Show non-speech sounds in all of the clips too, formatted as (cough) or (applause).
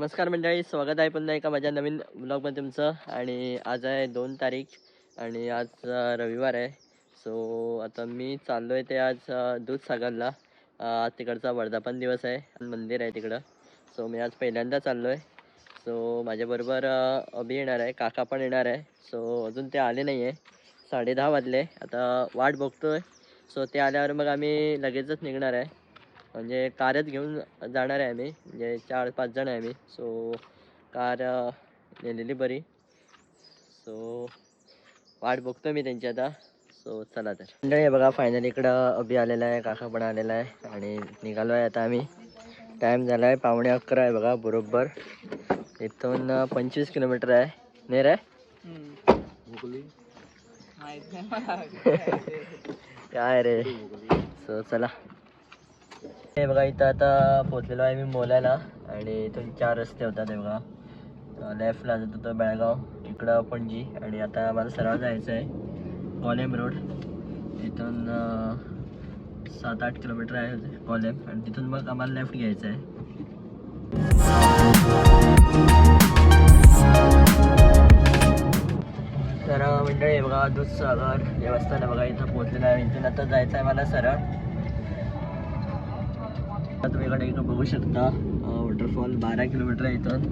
नमस्कार मंडळी स्वागत आहे पुन्हा एका माझ्या नवीन ब्लॉगमध्ये तुमचं. आणि आज आहे दोन तारीख आणि आज रविवार आहे. सो आता मी चाललो आहे ते आज दूधसागरला आज तिकडचा वर्धापन दिवस आहे. आणि मंदिर आहे तिकडं. सो मी आज पहिल्यांदा चाललो आहे सो माझ्याबरोबर अभि येणार आहे. काका पण येणार आहे. सो अजून ते आले नाही आहे साडे दहा वाजले. आता वाट बघतो आहे सो ते आल्यावर मग आम्ही लगेचच निघणार आहे. म्हणजे कारच घेऊन जाणार आहे आम्ही. म्हणजे चार पाच जण आहे आम्ही. सो कार नेलेली बरी. सो वाट बघतो मी त्यांची आता. सो चला तर. मंडळी बघा फायनली इकडं अभि आलेला आहे काका पण आलेला आहे आणि निघालो आहे आता आम्ही. टाईम झाला आहे पावणे अकरा आहे बघा बरोबर. इथून पंचवीस किलोमीटर आहे. नेर आहे (laughs) काय रे? सो चला. हे बघा इथं आता पोचलेलो आहे मी मोलायला आणि इथून चार रस्ते होतात हे बघा. लेफ्टला जात होतं बेळगाव इकडं पणजी आणि आता मला सरळ जायचं आहे कॉलेम रोड. इथून सात आठ किलोमीटर आहे कॉलेम आणि तिथून मग आम्हाला लेफ्ट घ्यायचं आहे. तर मंडळी बघा दूधसागर देवस्थान बघा इथं पोचलेलं आहे. इथून आता जायचं आहे मला सरळ. तुम्ही इकडे इकडं बघू शकता वॉटरफॉल बारा किलोमीटर आहे इथून.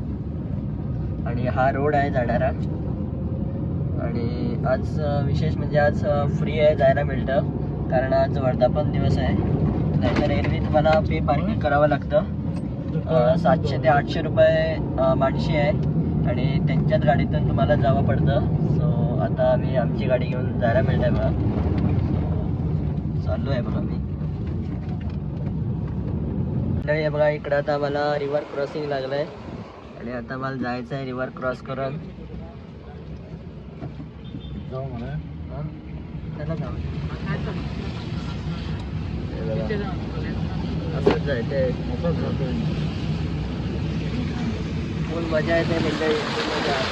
आणि हा रोड आहे जाणारा. आणि आज विशेष म्हणजे आज फ्री आहे जायला मिळतं. कारण आज वर्धापन दिवस आहे. नाहीतर एरवी तुम्हाला पे पार्किंग करावं लागतं. सातशे ते आठशे रुपये माणशी आहे. आणि त्यांच्याच गाडीतून तुम्हाला जावं पडतं. सो आता आम्ही आमची गाडी घेऊन जायला मिळतं आहे बघा. चाललो आहे बघा मी. मंडळी हे बघा इकडं आता मला रिव्हर क्रॉसिंग लागलंय. आणि आता मला जायचं आहे रिव्हर क्रॉस करून. जाऊ म्हणा? चला जाऊ. असंच जायचंय. असंच जातोय फुल मजा येते मंडळी फुल मजा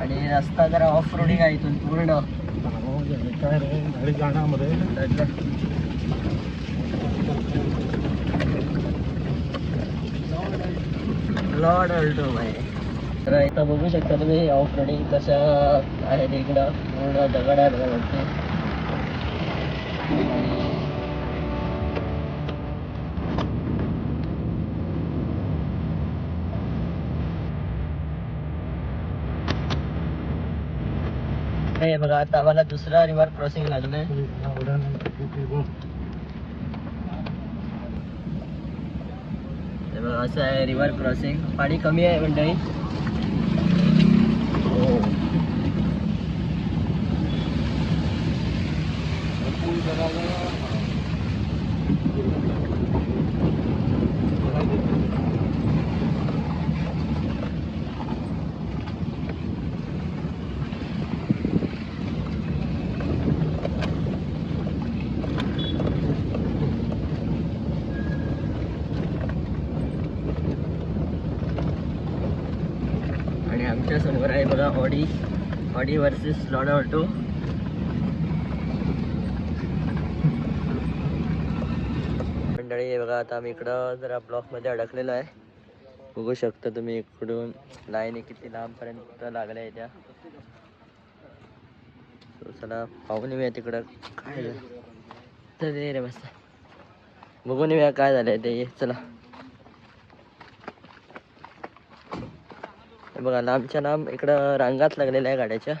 आणि रस्ता जरा ऑफ रोडिंग आहे इथून पूर्ण. काय रे गाडी जाण्यामध्ये लॉर्ड अल्टो आहे तर इथं बघू शकता तुम्ही ऑफ रोडिंग कसं आहे इकडं पूर्ण दगड आहे बघा वाटते हे बघा आता आम्हाला दुसरा रिव्हर क्रॉसिंग लागलाय. हे बघा असं आहे रिव्हर क्रॉसिंग पाणी कमी आहे मंडळी. आमच्यासमोर आहे बघा Audi Audi versus load auto मंडळी हे बघा आता आम्ही इकडं जरा ब्लॉकमध्ये अडकलेलो आहे. बघू शकता तुम्ही इकडून लाईनी किती लांबपर्यंत लागल्या आहे त्या. चला पाहून येऊया तिकडं. काय झालं? रे बस. बघून येऊया काय झालंय ते. चला. हे बघा लांबच्या लांब इकडं रांगात लागलेल्या आहे गाड्याच्या.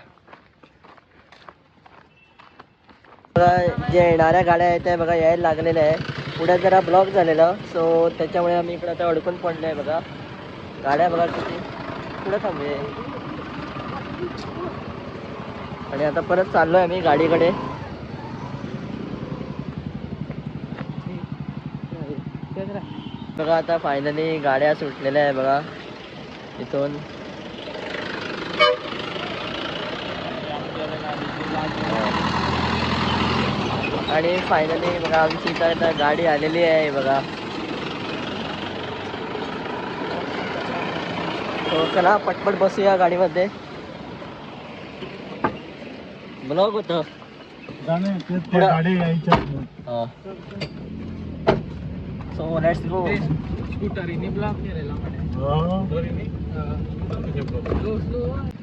बघा जे येणाऱ्या गाड्या आहेत त्या बघा यायला लागलेल्या आहे. पुढे जरा ब्लॉक झालेला सो त्याच्यामुळे आम्ही इकडं आता अडकून पडलो आहे बघा. गाड्या बघा किती. पुढे थांबले आणि आता परत चाललोय आम्ही गाडीकडे. बघा आता फायनली गाड्या सुटलेल्या आहे बघा. इथून. आणि फायनली बघा आमची इथं गाडी आलेली आहे बघा. तो चला पटपट बसूया गाडीमध्ये. ब्लॉग होतं. सो लेट्स गो हो.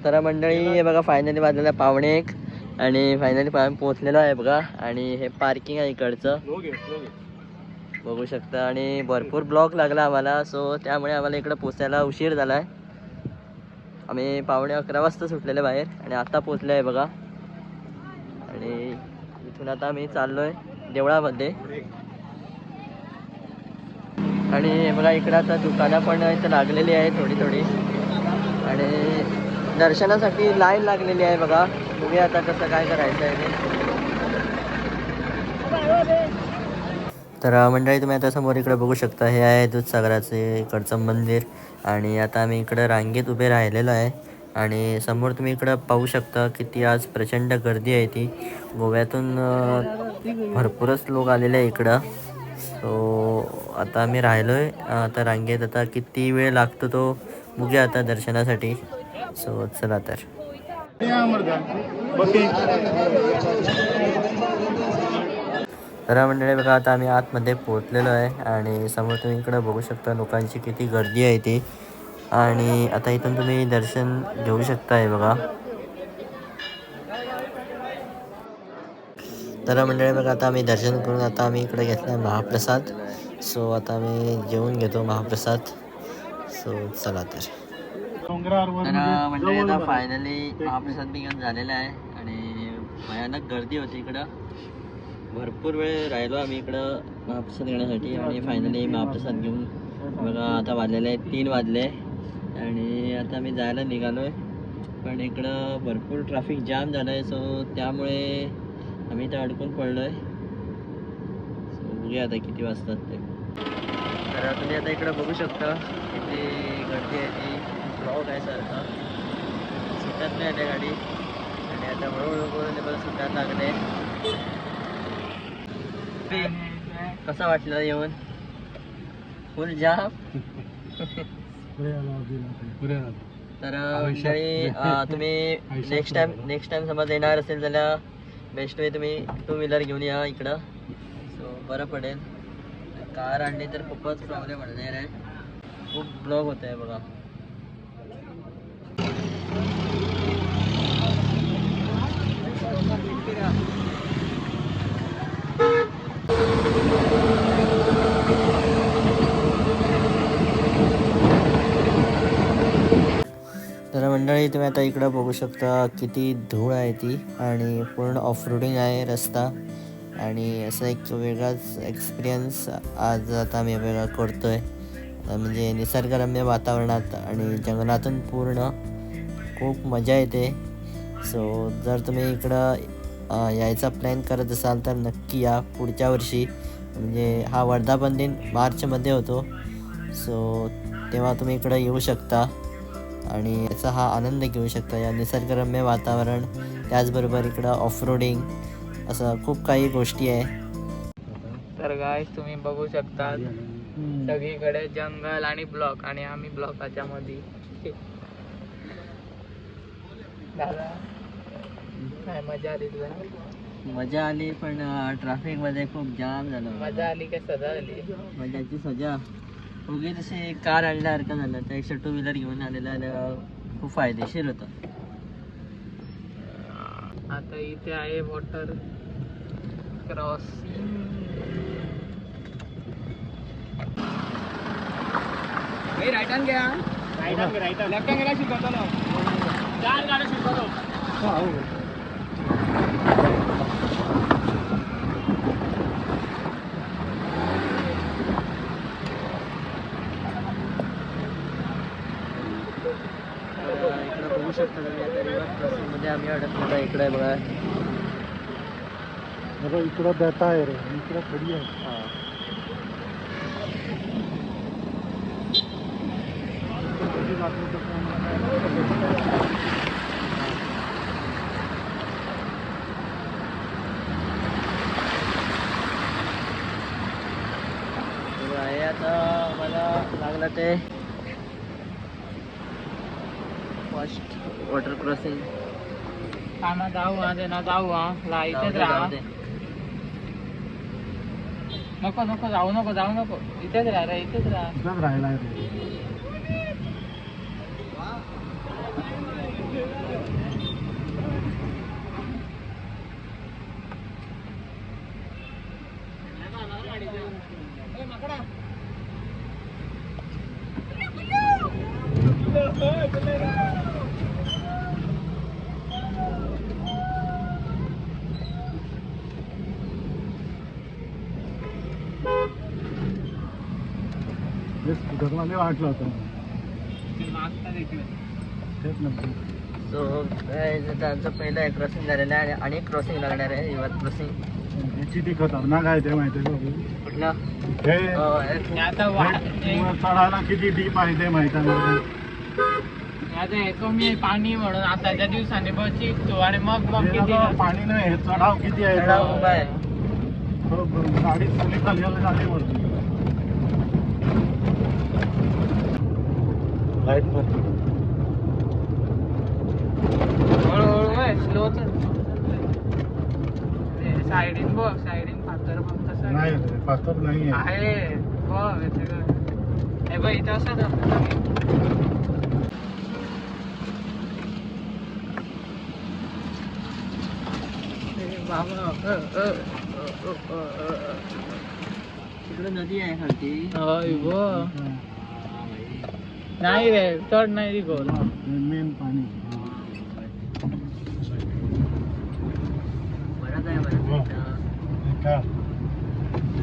तर मंडळी हे बघा फायनली वाजलेला पावणे एक. आणि फायनली पोहोचलेलो आहे बघा. आणि हे पार्किंग आहे इकडचं. बघू शकता. आणि भरपूर ब्लॉक लागला आम्हाला. सो त्यामुळे आम्हाला इकडं पोचायला उशीर झाला आहे आम्ही पावणे अकरा वाजता सुटलेले बाहेर. आणि आता पोचले आहे बघा. आणि इथून आता आम्ही चाललो आहे देवळामध्ये. आणि बघा इकडं आता दुकानं पण इथं लागलेली आहे थोडी थोडी आणि दर्शनासाठी लाईन लागलेली आहे बघा. तुम्ही आता कसं काय करायचं आहे ते. तर मंडळी तुम्ही आता समोर इकडे बघू शकता हे आहे दूधसागराचे इकडचं मंदिर आणि आता आम्ही इकडं रांगेत उभे राहिलेलो आहे. आणि समोर तुम्ही इकडं पाहू शकता किती आज प्रचंड गर्दी आहे ती. गोव्यातून भरपूरच लोक आलेले आहे इकडं. सो आता आम्ही राहिलो आहे आता रांगेत. आता किती वेळ लागतो तो बघूया आता दर्शनासाठी. सो चला तर. तर मंडळी बघा आता आम्ही आतमध्ये पोहोचलेलो आहे आणि समोर तुम्ही इकडं बघू शकता लोकांची किती गर्दी आहे ती. आणि आता इथून तुम्ही दर्शन घेऊ शकताय बघा. तर मंडळी बघा आता आम्ही दर्शन करून आता आम्ही इकडे घेतला आहे महाप्रसाद. सो आता आम्ही जेवून घेतो महाप्रसाद. सो चला तर. तर म्हणजे आता फायनली महाप्रसाद बी घेऊन झालेला आहे आणि भयानक गर्दी होती इकडं. भरपूर वेळ राहिलो आम्ही इकडं महाप्रसाद घेण्यासाठी आणि फायनली महाप्रसाद घेऊन बघा आता वाजलेले आहे तीन वाजले. आणि आता आम्ही जायला निघालो आहे पण इकडं भरपूर ट्रॅफिक जाम झालं आहे सो त्यामुळे आम्ही इथं अडकून पडलो आहे सो बघूया आता किती वाजतात ते. तर तुम्ही आता इकडं बघू शकता किती गर्दी आहे ती. ब्लॉक आहे सारखा सुटत नाही आता गाडी. आणि आता हळूहळू मला सुटायला लागले. कसं वाटलं येऊन? फुल जाम तर मंडळी अं, तुम्ही नेक्स्ट टाइम नेक्स्ट टाइम समज येणार असेल तर बेस्ट वे तुम्ही टू व्हीलर घेऊन या इकडं. सो बरं पडेल. कार आणली तर खूपच प्रॉब्लेम आहे. खूप ब्लॉक होत आहे बघा तर मंडळी तुम्ही आता इकडं बघू शकता किती धूळ आहे ती आणि पूर्ण ऑफ रोडिंग आहे रस्ता. आणि असा एक वेगळाच एक्सपिरियन्स आज आता मी वेगळा करतो आहे म्हणजे निसर्गरम्य वातावरणात आणि जंगलातून पूर्ण खूप मजा येते. सो जर तुम्ही इकडं यायचा प्लॅन करत असाल तर नक्की या पुढच्या वर्षी. म्हणजे हा वर्धापन दिन मार्चमध्ये होतो. सो तेव्हा तुम्ही इकडं येऊ शकता. आणि याचा हा आनंद घेऊ शकता या निसर्गरम्य वातावरण त्याचबरोबर इकडं ऑफरोडिंग असं खूप काही गोष्टी आहे. तर गायस तुम्ही बघू शकता सगळीकडे जंगल आणि ब्लॉक आणि आम्ही ब्लॉकाच्या मध्ये दादा काय मजा आली तुला? मजा आली पण ट्रॅफिकमध्ये खूप जाम झालं. मजा आली का सजा आली? मजाची सजा. उगी तशी कार आणल्यासारखं झालं. त्यापेक्षा टू व्हीलर घेऊन आलेलं खूप फायदेशीर होतं. आता इथे आहे वॉटर क्रॉसिंग रायटन घ्या. रायटन घ्या रायटन लेफ्ट गेला शिकवतो ना चार गाड्या शिकवतो बघू शकता तुम्ही आता रिव्हर क्रॉसिंगमध्ये आम्ही अडकलेलो आहे. इकडे बघा. बघा इकडं बेटा आहे रे. इकडं खडी आहे. हां. आहे आता मला लागलं ते फर्स्ट वॉटर क्रॉसिंग कामा जाऊ हा ना जाऊ हा. ला जाऊ इथेच दे, राहा. नको नको जाऊ नको जाऊ नको. इथेच राहा रे इथेच राहा. इथंच राहिला आहे रे हेच स्कूटरवाले वाटलं होतं तेच नंतर सो त्यांचं पहिलं एक क्रॉसिंग झालेलं आहे आणि- क्रॉसिंग लागणार आहे युवत क्रॉसिंग हे किती खतरनाक आहे ते माहिती आहे का कुठलं? हे अं, आता वा- हे चढायला किती डीप आहे ते माहिती आहे. आता हे कमी आहे पाणी म्हणून आताच्या दिवसाने बस शिकतो आणि मग मग हे किती पाणी नाही हे चढाव किती आहे? चढाव उभा आहे. हो. गाडी खाली खाली झाली वरती. लाइट पण. हळूहळू स्लो साईडीन बघ साईडीन फातर बघ कसं नाही रे, पास्तर नाही आहे आहे बघ. हे बघ इथं असं अ, अ. तिकडे नदी आहे खालती होय बघ. नाही रे चढ नाही रे गोल मेन पाणी बरंच आहे बरंच हो. आहे. हे का?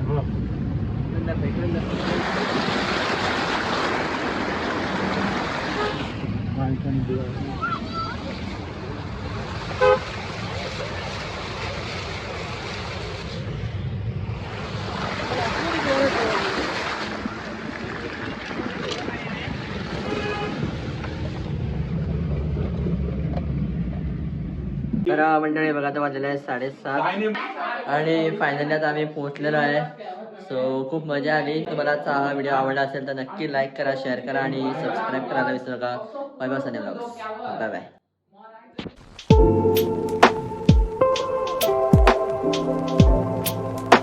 हो. इकडून दाखव, इकडून दाखव. बायकांनी तर मंडळी बघा आता वाजलेलं आहे साडेसात. आणि फायनली आता आम्ही पोहोचलेलो आहे. सो खूप मजा आली. तुम्हाला हा व्हिडिओ आवडला असेल तर नक्की लाईक करा शेअर करा आणि सबस्क्राईब करायला विसरू नका. Bye bye blogs bye bye